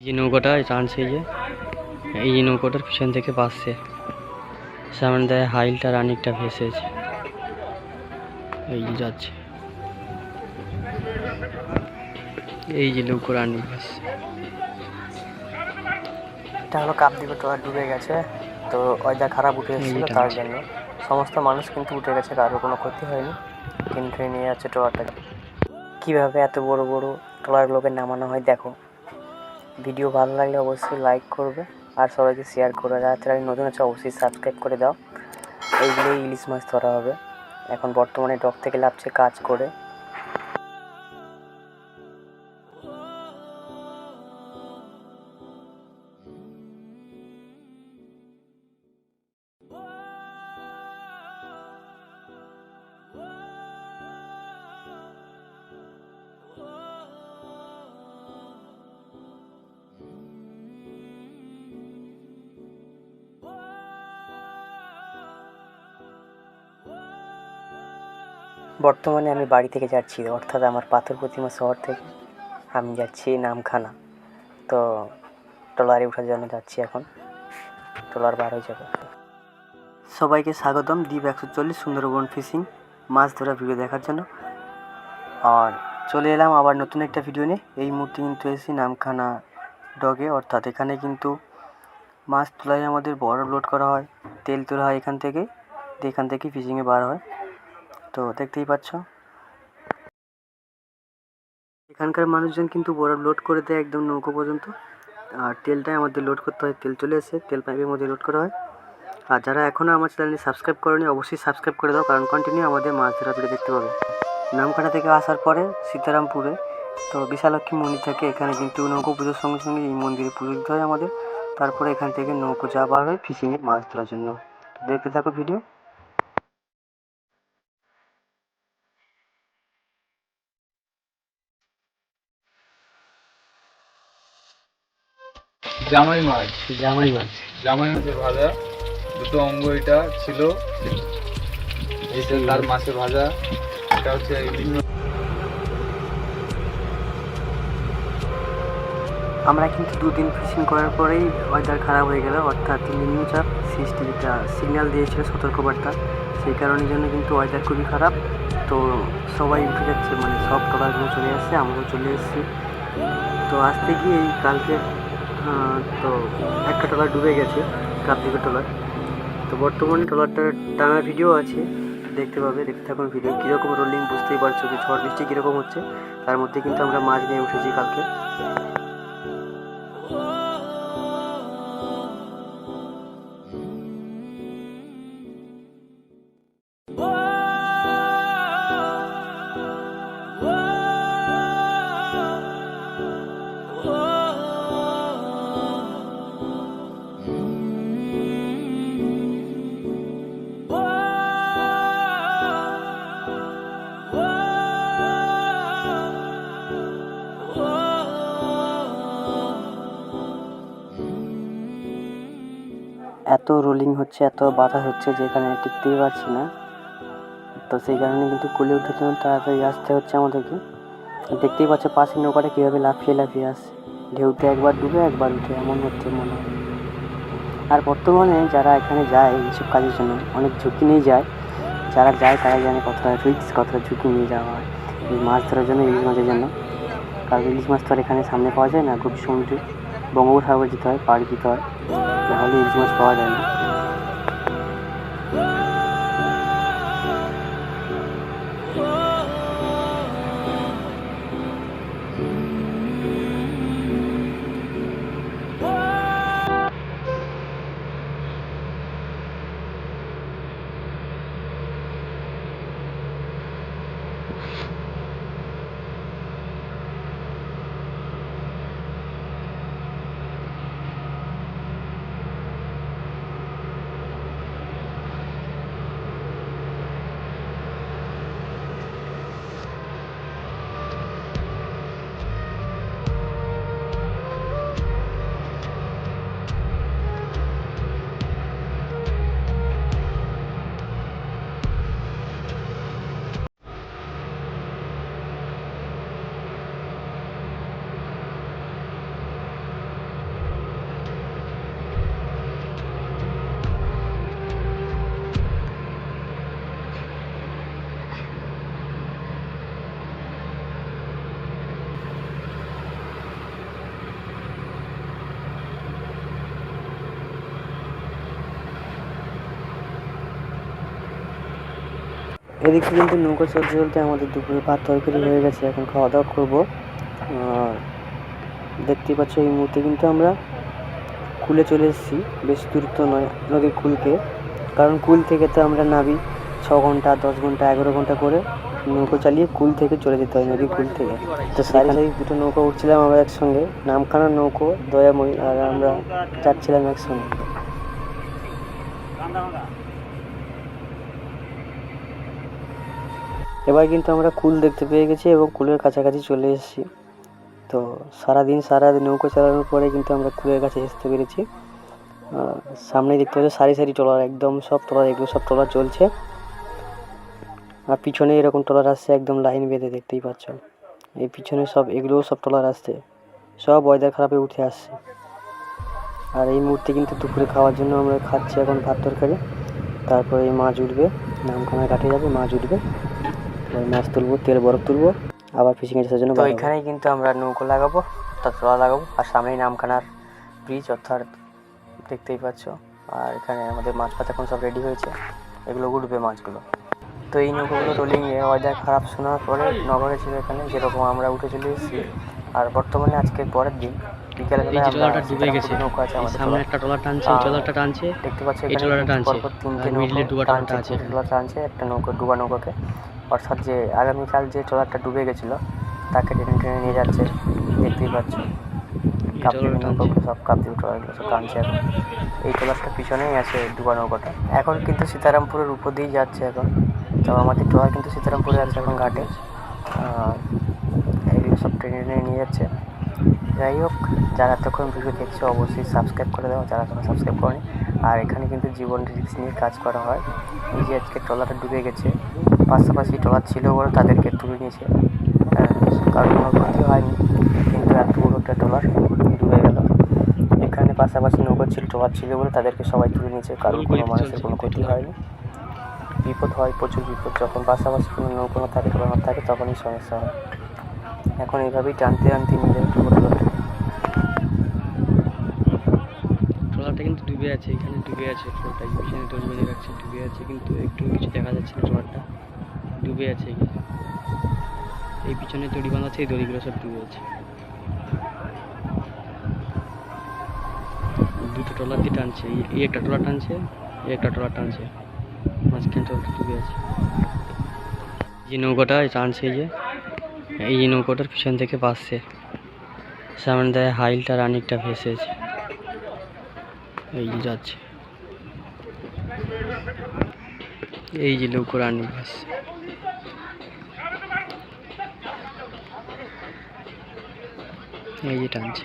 যে নৌকাটা টানছে এই যে। এই যে নৌকাটার পিছন থেকে বাসছে সামনে দেয় হাইলটা রানিকটা ভেসেছে। এই যে যাচ্ছে। এই যে নৌকো রানি ভাসছে। এটা হলো কাপদ্বীপে ডুবে গেছে। তো ওয়েদার খারাপ উঠে এসেছিল তার জন্য। সমস্ত মানুষ কিন্তু উঠে গেছে কারোর কোনো ক্ষতি হয়নি। কিন্তু নিয়ে যাচ্ছে টোয়াটাকে কীভাবে এত বড় বড় ট্রলারগুলোকে নামানো হয় দেখো। ভিডিও ভালো লাগলে অবশ্যই লাইক করবে আর সবাইকে শেয়ার করবে। যারা চ্যানেল নতুন আছে, অবশ্যই সাবস্ক্রাইব করে দাও। এইগুলোই ইলিশ মাছ ধরা হবে। এখন বর্তমানে ডক থেকে লাভছে কাজ করে। বর্তমানে আমি বাড়ি থেকে যাচ্ছি, অর্থাৎ আমার পাথর প্রতিমা শহর থেকে আমি যাচ্ছি নামখানা। তো ট্রলারে ওঠার জন্য যাচ্ছি এখন। ট্রলার বার হয়ে যাবে। সবাইকে স্বাগতম দ্বীপ একশো চল্লিশ সুন্দরবন ফিশিং মাছ ধরা ভিডিও দেখার জন্য। আর চলে এলাম আবার নতুন একটা ভিডিও নিয়ে। এই মুহূর্তে কিন্তু এসেছি নামখানা ডগে অর্থাৎ এখানে কিন্তু মাছ তোলাই আমাদের বড় লোড করা হয়, তেল তোলা হয় এখান থেকে। এখান থেকে ফিশিংয়ে বার হয়। তো দেখতেই পাচ্ছ। এখানকার মানুষজন কিন্তু বরফ লোড করে দেয় একদম নৌকো পর্যন্ত। আর তেলটাই আমাদের লোড করতে হয়, তেল চলে এসে তেল পাইপের মধ্যে লোড করা হয়। আর যারা এখনও আমার চ্যানেলটি সাবস্ক্রাইব করেনি, অবশ্যই সাবস্ক্রাইব করে দাও, কারণ কন্টিনিউ আমাদের মাছ ধরা ভিডিও দেখতে পাবে। নামখানা থেকে আসার পরে সীতারামপুরে, তো বিশালক্ষী মন্দির থেকে এখানে কিন্তু নৌকো পুজোর সঙ্গে সঙ্গে এই মন্দিরে পুজো দিতে হয় আমাদের। তারপরে এখান থেকে নৌকো যাওয়া হয় ফিশিংয়ে মাছ ধরার জন্য। দেখতে থাকো ভিডিও জামাই মাছ। জামাই মাছ। জামাই মাছের ভাজা। দুটো অঙ্গ এটা ছিল। এইটা তার মাছের ভাজা। এটা হচ্ছে আমরা কিন্তু দুদিন ফিশিং করার পরেই ওয়েদার খারাপ হয়ে গেল। অর্থাৎ নিম্নচাপ সৃষ্টি যেটা সিগন্যাল দিয়েছিল সতর্কবার্তা। সেই কারণের জন্য কিন্তু ওয়েদার খুবই খারাপ। তো সবাই উঠে যাচ্ছে মানে সব ট্রলারগুলো চলে আসছে আমরাও চলে এসেছি। তো আসতে গিয়ে এই কালকে তো একটা ট্রলার ডুবে গেছে কাপদ্বীপের ট্রলার। তো বর্তমানে ট্রলারটার টানা ভিডিও আছে, দেখতে পাবে, দেখতে থাকুন ভিডিও। কীরকম রোলিং বুঝতেই পারছ যে ঝড় বৃষ্টি কীরকম হচ্ছে, তার মধ্যে কিন্তু আমরা মাছ নিয়ে উঠেছি কালকে। এত রোলিং হচ্ছে, এত বাতাস হচ্ছে যে এখানে টিকতেই পারছি না। তো সেই কারণে কিন্তু কুলে উঠার জন্য তাড়াতাড়ি আসতে হচ্ছে আমাদেরকে। দেখতেই পাচ্ছ পাশের নৌকাটা কীভাবে লাফিয়ে লাফিয়ে আসছে। ঢেউতে একবার ডুবে একবার উঠে, এমন হচ্ছে মনে হয়। আর বর্তমানে যারা এখানে যায় এইসব কাজের জন্য, অনেক ঝুঁকি নিয়ে যায়। যারা যায় তারা জানে কতটা রিক্স কতটা ঝুঁকি নিয়ে যাওয়া হয় এই মাছ ধরার জন্য, ইলিশ মাছের জন্য। কারণ ইলিশ মাছ তো আর এখানে সামনে পাওয়া যায় না গভীর সমুদ্রে। বঙ্গোপসাগর যেতে হয়, পাড়ি দিতে হয়। নাহলে ইলিশ মাছ পাওয়া এদিকে কিন্তু নৌকো চলতে চলতে আমাদের দুপুরে ভাত তরকারি হয়ে গেছে এখন খাওয়া দাওয়া করব। আর দেখতেই পাচ্ছ এই মুহূর্তে কিন্তু আমরা কুলে চলে এসেছি। বেশি দূরত্ব নয় নদীর কুলকে। কারণ কুল থেকে তো আমরা নাবি ছ ঘণ্টা দশ ঘণ্টা এগারো ঘণ্টা করে নৌকো চালিয়ে কুল থেকে চলে যেতে হয় নদীর কুল থেকে। তো সারি সারি দুটো নৌকো উঠছিলাম আমরা একসঙ্গে। নামখানা নৌকো দয়াময়ী আর আমরা যাচ্ছিলাম একসঙ্গে। এবার কিন্তু আমরা কুল দেখতে পেয়ে গেছি এবং কুলের কাছাকাছি চলে এসেছি। তো সারাদিন সারা নৌকো চালানোর পরে কিন্তু আমরা কুলের কাছে আসতে পেরেছি। আহ, সামনেই দেখতে পাচ্ছ সারি সারি ট্রলার একদম সব ট্রলার এগুলো সব ট্রলার চলছে। আর পিছনে এরকম ট্রলার আসছে একদম লাইন বেঁধে দেখতেই পাচ্ছ। এই পিছনে সব এগুলোও সব ট্রলার আসছে। সব ওয়েদার খারাপে উঠে আসছে। আর এই মুহূর্তে কিন্তু দুপুরে খাওয়ার জন্য আমরা খাচ্ছি এখন ভাত তরকারি। তারপরে এই মাছ উঠবে নামখানা কাটে যাবে মাছ উঠবে। মাছ তুলবো তেল বরফ তুলবো আবার ফিশিং এর জন্য তো এখানেই কিন্তু আমরা নৌকো লাগাবো অর্থাৎ ট্রলা লাগাবো আর সামনেই নামখানার ব্রিজ অর্থাৎ দেখতেই পাচ্ছ আর এখানে আমাদের মাছ পাতা এখন সব রেডি হয়েছে এগুলো উঠবে মাছগুলো। তো এই নৌকোগুলো রোলিংয়ে ওয়েদার খারাপ শোনার পরে নগরে ছিল এখানে যেরকম আমরা উঠে চলে এসেছি আর বর্তমানে আজকে পরের দিন বিকেলে এই যে ট্রলারটা ডুবে গেছে নৌকো আছে আমাদের সামনে একটা ট্রলার টানছে এই ট্রলারটা টানছে দেখতে পাচ্ছ এই এখানে ট্রলারটা টানছে পরপর তিনটে আর নৌকো টানছে আছে ট্রলার টানছে একটা নৌকো ডুবা নৌকোকে। অর্থাৎ যে আগামীকাল যে ট্রলারটা ডুবে গেছিল তাকে টেনে টেনে নিয়ে যাচ্ছে। দেখতেই পাচ্ছ। সব কাপ দিয়ে ট্রলারগুলো সব টানছে এখন। এই ট্রলারটা পিছনেই আছে ডুবা নৌকোটা। এখন কিন্তু সীতারামপুরের উপর দিয়েই যাচ্ছে এখন। তো আমাদের ট্রলার কিন্তু সীতারামপুরে আছে এখন ঘাটে। এগুলো সব ট্রেনে টেনে নিয়ে যাচ্ছে। যাই হোক যারা এতক্ষণ ভিডিও দেখছ অবশ্যই সাবস্ক্রাইব করে দেওয়া যারা তখন সাবস্ক্রাইব করেনি আর এখানে কিন্তু জীবন রিস্ক নিয়ে কাজ করা হয়। এই যে আজকে ট্রলারটা ডুবে গেছে। পাশাপাশি ট্রলার ছিল বলে তাদেরকে তুলে নিয়েছে। কারণ কোনো ক্ষতি হয়নি কিন্তু এত বড় একটা ট্রলার ডুবে গেল। এখানে পাশাপাশি নৌকো ছিল ট্রলার ছিল বলে তাদেরকে সবাই তুলে নিয়েছে কারণ কোনো মানুষের কোনো ক্ষতি হয়নি। বিপদ হয় প্রচুর বিপদ। যখন পাশাপাশি কোনো নৌকো না থাকে ট্রলার না থাকে তখনই সমস্যা হয়। এখন এইভাবেই টানতে টানতে যায় ট্রলারটা কিন্তু ডুবে আছে এখানে ডুবে আছে ট্রলারটা এই পিছনে দড়ি বেঁধে রাখছে ডুবে আছে কিন্তু একটু কিছু দেখা যাচ্ছে না ট্রলারটা ডুবে আছে এই পিছনে দড়ি বাঁধা আছে, এই দড়িগুলো সব ডুবে আছে। দুটো ট্রলার দিয়ে টানছে, এই- একটা ট্রলার টানছে, এই একটা ট্রলার টানছে। মাঝখানে ট্রলারটা ডুবে আছে। যে নৌকাটা টানছে যে। এই যে নৌকাটার পিছন থেকে বাসছে সামনে দেয় হাইলটা রানিকটা ভেসেছে। এই যাচ্ছে। এই যে লোক রানি বাস এই যে টানছে